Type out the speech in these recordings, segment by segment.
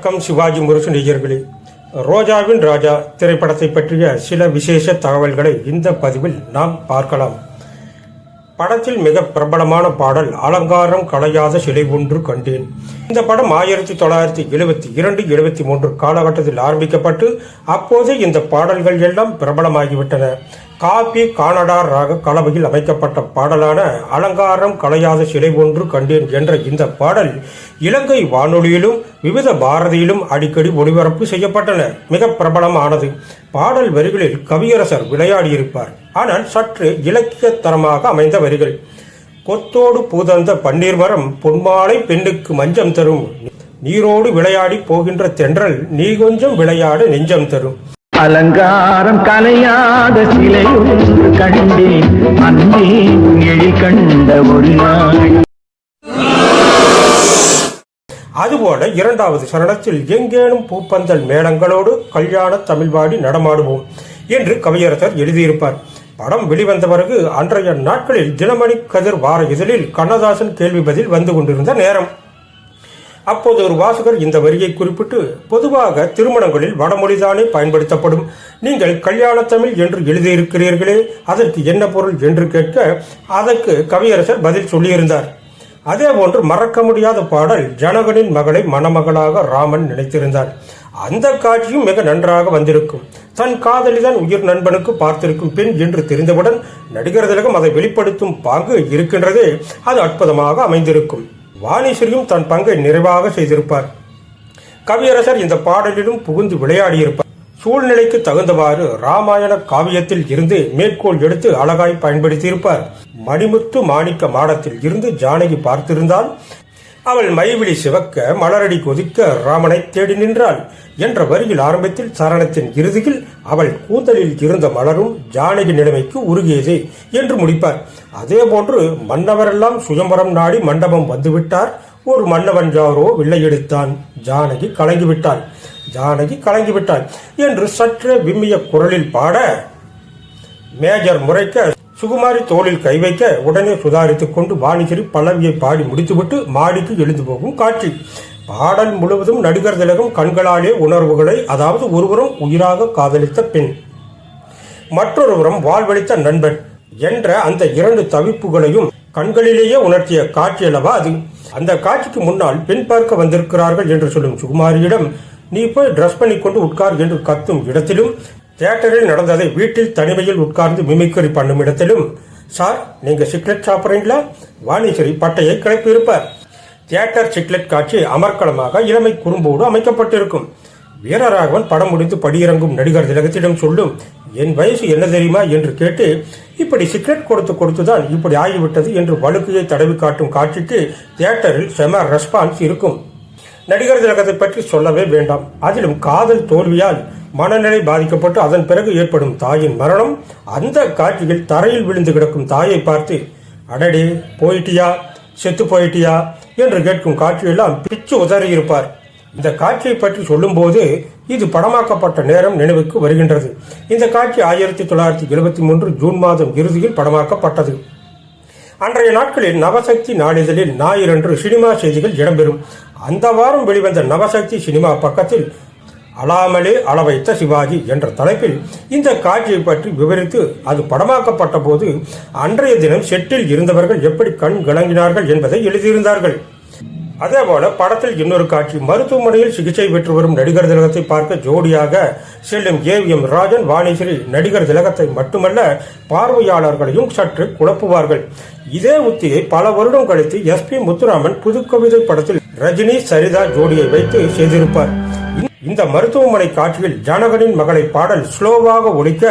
வணக்கம் சிவாஜி முரசு நேயர்களே. ரோஜாவின் ராஜா திரைப்படத்தை பற்றிய சில விசேஷ தகவல்களை இந்த பதிவில் நாம் பார்க்கலாம். படத்தில் மிக பிரபலமான பாடல் அலங்காரம் களையாத சிலை ஒன்று கண்டேன். இந்த படம் ஆயிரத்தி தொள்ளாயிரத்தி எழுபத்தி இரண்டு எழுபத்தி மூன்று காலகட்டத்தில் ஆரம்பிக்கப்பட்டு அப்போதே இந்த பாடல்கள் எல்லாம் பிரபலமாகிவிட்டன. காபி கானடா ராக கலவையில் அமைக்கப்பட்ட பாடலான அலங்காரம் களையாத சிலை ஒன்று கண்டேன் என்ற இந்த பாடல் இலங்கை வானொலியிலும் விவித பாரதியிலும் அடிக்கடி ஒளிபரப்பு செய்யப்பட்டன. மிக பிரபலமானது. பாடல் வரிகளில் கவியரசர் விளையாடியிருப்பார். ஆனால் சற்று இலக்கியத்தரமாக அமைந்த வரிகள். கொத்தோடு பூதந்த பன்னீர் மரம் பொன்மாலை பெண்ணுக்கு மஞ்சம் தரும். நீரோடு விளையாடி போகின்ற தென்றல் நீ கொஞ்சம் விளையாட நெஞ்சம் தரும். அலங்காரம் கலையாத சிலை ஒன்று கண்டேன் அன்பே எழி கண்ட ஒரு நாள். அதுபோல இரண்டாவது சரணத்தில் எங்கேனும் பூப்பந்தல் மேளங்களோடு கல்யாண தமிழ்வாடி நடமாடுவோம் என்று கவியரசர் எழுதியிருப்பார். படம் வெளிவந்த பிறகு அன்றைய நாட்களில் தினமணி கதிர் வார இதழில் கண்ணதாசன் கேள்வி பதில் வந்து கொண்டிருந்த நேரம். அப்போது ஒரு வாசகர் இந்த வரியை குறிப்பிட்டு பொதுவாக திருமணங்களில் வடமொழிதானே பயன்படுத்தப்படும். நீங்கள் கல்யாண தமிழ் என்று எழுதியிருக்கிறீர்களே அதற்கு என்ன பொருள்? என்று கேட்க அதற்கு கவியரசர் பதில் சொல்லியிருந்தார். அதே போன்று மறக்க முடியாத பாடல் ஜனகனின் மகளை மணமகளாக ராமன் நினைத்திருந்தார். அந்த காட்சியும் மிக நன்றாக வந்திருக்கும். தன் காதலிதான் உயிர் நண்பனுக்கு பார்த்திருக்கும் பெண் என்று தெரிந்தவுடன் நடிகர் திலகம் அதை வெளிப்படுத்தும் பாங்கு இருக்கின்றதே அது அற்புதமாக அமைந்திருக்கும். வாணிஸ்வரியும் தன் பங்கை நிறைவாக செய்திருப்பார். கவியரசர் இந்த பாடலிலும் புகுந்து விளையாடியிருப்பார். சூழ்நிலைக்கு தகுந்தவாறு ராமாயண காவியத்தில் இருந்து மேற்கோள் எடுத்து அழகாய் பயன்படுத்தியிருப்பார். மணிமுத்து மாணிக்க மாடத்தில் இருந்து ஜானகி பார்த்திருந்தால் அவள் மைவிழி சிவக்க மலரடி கொதிக்க ராமனை தேடி நின்றாள். என்ற வரியில் ஆரம்பத்தில் சரணத்தின் இறுதியில் அவள் கூந்தலில் இருந்த மலரும் ஜானகி நிலைமைக்கு உருகியது என்று முடிப்பார். அதே போன்று மன்னவரெல்லாம் சுயம்பரம் நாடி மண்டபம் வந்துவிட்டார். ஒரு மன்னவன் யாரோ வில்லை எடுத்தான். ஜானகி கலங்கிவிட்டாள். ஜானகி கலங்கிவிட்டாள் என்று சற்றே விம்மிய குரலில் பாட மேஜர் முறைக்க சுகுமாரி தோளில் கை வைக்க உடனே சுதாரித்துக் கொண்டு வாணிசிறி பல்லவியை பாடி முடித்துவிட்டு மாடிக்கு எழுந்து போகும் காட்சி. பாடல் முழுவதும் நடிகர் திலகம் கண்களாலே உணர்வுகளை அதாவது ஒருவரும் உயிராக காதலித்த பெண். மற்றொருவரும் வாழ்வழித்த நண்பன் என்ற அந்த இரண்டு தவிப்புகளையும் கண்களிலேயே உணர்த்திய காட்சி அல்லவா அது? அந்த காட்சிக்கு முன்னால் பெண் பார்க்க வந்திருக்கிறார்கள் என்று சொல்லும் சுகுமாரியிடம் நீ போய் ட்ரெஸ் பண்ணிக்கொண்டு உட்கார் என்று கத்தும் இடத்திலும் தியேட்டரில் நடந்ததை வீட்டில் தனிமையில் உட்கார்ந்து மிமிக்கரி பண்ணும் இடத்திலும் சார் நீங்க சிக்லெட் சாப்பிட்றீங்களா? வாணிஸ்வரி பட்டையை கிளப்பியிருப்பார். தியேட்டர் சிக்லெட் காட்சி அமர்க்களமாக இளமை குறும்போடு அமைக்கப்பட்டிருக்கும். வீரராகவன் படம் முடிந்து படியிறங்கும் நடிகர் திலகத்திடம் சொல்லும் என் வயசு என்ன தெரியுமா? என்று கேட்டு இப்படி சிக்ரெட் கொடுத்து கொடுத்துதான் இப்படி ஆகிவிட்டது என்று வழுக்கையை தடவி காட்டும் காட்சிக்கு தியேட்டரில் செம ரெஸ்பான்ஸ் இருக்கும். நடிகர் திலகத்தை பற்றி சொல்லவே வேண்டாம். அதிலும் காதல் தோல்வியால் மனநிலை பாதிக்கப்பட்டு அதன் பிறகு ஏற்படும் தாயின் மரணம் அந்த காட்சியில் தரையில் விழுந்து கிடக்கும் தாயை பார்த்து அடடே போயிட்டியா செத்து போயிட்டியா என்று கேட்கும் காட்சியெல்லாம் பிச்சு உதறியிருப்பார் இந்த காட்சியை பற்றி சொல்லும்போது இது படமாக்கப்பட்ட நேரம் நினைவுக்கு வருகின்றது. இந்த காட்சி ஆயிரத்தி தொள்ளாயிரத்தி எழுபத்தி மூன்று ஜூன் மாதம் இறுதியில் படமாக்கப்பட்டது. அன்றைய நாட்களில் நவசக்தி நாளிதழில் ஞாயிறன்று சினிமா செய்திகள் இடம்பெறும். அந்த வாரம் வெளிவந்த நவசக்தி சினிமா பக்கத்தில் அழாமலே அளவைத்த சிவாஜி என்ற தலைப்பில் இந்த காட்சியை பற்றி விவரித்து அது படமாக்கப்பட்ட போது அன்றைய தினம் செட்டில் இருந்தவர்கள் எப்படி கண் கலங்கினார்கள் என்பதை எழுதியிருந்தார்கள். அதேபோல படத்தில் இன்னொரு காட்சி மருத்துவமனையில் சிகிச்சை பெற்று வரும் நடிகர் திலகத்தை பார்க்க ஜோடியாக செல்லும் ஏவிஎம் ராஜன் வாணிஸ்ரீ நடிகர் திலகத்தை மட்டுமல்ல பார்வையாளர்களையும் சற்று குழப்புவார்கள். இதே உத்தியை பல வருடம் கழித்து எஸ் பி முத்துராமன் புதுக்கவிதை படத்தில் ரஜினி சரிதா ஜோடியை வைத்து செய்திருப்பார். இந்த மருத்துவமனை காட்சியில் ஜனகனின் மகளை பாடல் ஸ்லோவாக ஒழிக்க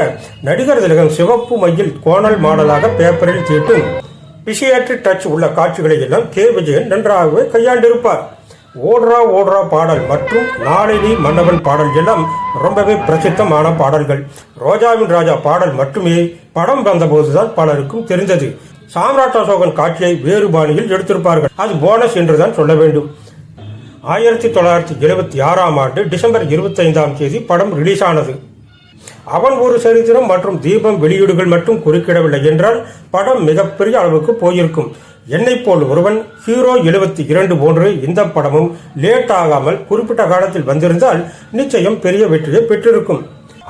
நடிகர் திலகம் சிவப்பு மையில் கோணல் மாடலாக பேப்பரில் தீட்டும் பிசியாட்ரி டச் உள்ள காட்சிகளை எல்லாம் கே. விஜயன் நன்றாகவே கையாண்டிருப்பார். ஓடுறா ஓடுறா பாடல் மற்றும் நாளினி மன்னவன் பாடல் எல்லாம் ரொம்பவே பிரசித்தமான பாடல்கள். ரோஜாவின் ராஜா பாடல் மட்டுமே படம் வந்தபோதுதான் பலருக்கும் தெரிந்தது. சாம்ராட் அசோகன் காட்சியை வேறு பாணியில் எடுத்திருப்பார்கள். அது போனஸ் என்றுதான் சொல்ல வேண்டும். ஆயிரத்தி தொள்ளாயிரத்தி எழுபத்தி ஆறாம் ஆண்டு டிசம்பர் இருபத்தைந்தாம் தேதி படம் ரிலீஸ் ஆனது. அவன் ஒரு சரித்திரம் மற்றும் தீபம் வெளியீடுகள் மட்டும் குறுக்கிடவில்லை என்றால் படம் மிகப்பெரிய அளவுக்கு போயிருக்கும். என்னை போல் ஒருவன் ஹீரோ எழுபத்தி இரண்டு போன்று இந்த படமும் லேட் ஆகாமல் குறிப்பிட்ட காலத்தில் வந்திருந்தால் நிச்சயம் பெரிய வெற்றியை பெற்றிருக்கும்.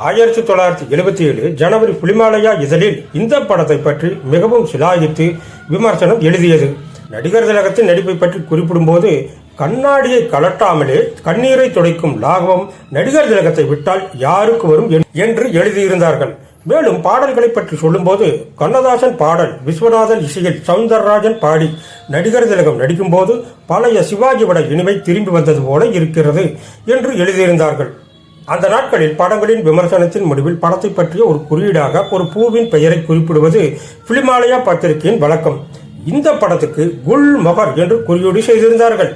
ஆயிரத்தி தொள்ளாயிரத்தி எழுபத்தி ஏழு ஜனவரி புலிமாலயா இதழில் இந்த படத்தை பற்றி மிகவும் சிலாயித்து விமர்சனம் எழுதியது. நடிகர் திலகத்தின் நடிப்பை பற்றி குறிப்பிடும்போது கண்ணாடியை கலட்டாமலே கண்ணீரை துடைக்கும் லாகவம் நடிகர் திலகத்தை விட்டால் யாருக்கு வரும் என்- என்று எழுதியிருந்தார்கள். மேலும் பாடல்களை பற்றி சொல்லும்போது கண்ணதாசன் பாடல் விஸ்வநாதன் இசையில் சவுந்தரராஜன் பாடி நடிகர் திலகம் நடிக்கும்போது பழைய சிவாஜி பட இனிமை திரும்பி வந்தது போல இருக்கிறது என்று எழுதியிருந்தார்கள். அந்த நாட்களில் படங்களின் விமர்சனத்தின் முடிவில் படத்தை பற்றிய ஒரு குறியீடாக ஒரு பூவின் பெயரை குறிப்பிடுவது பிலிமாலயா பத்திரிகையின் வழக்கம். இந்த படத்துக்கு குல் மொஹர் என்று குறியீடு செய்திருந்தார்கள்.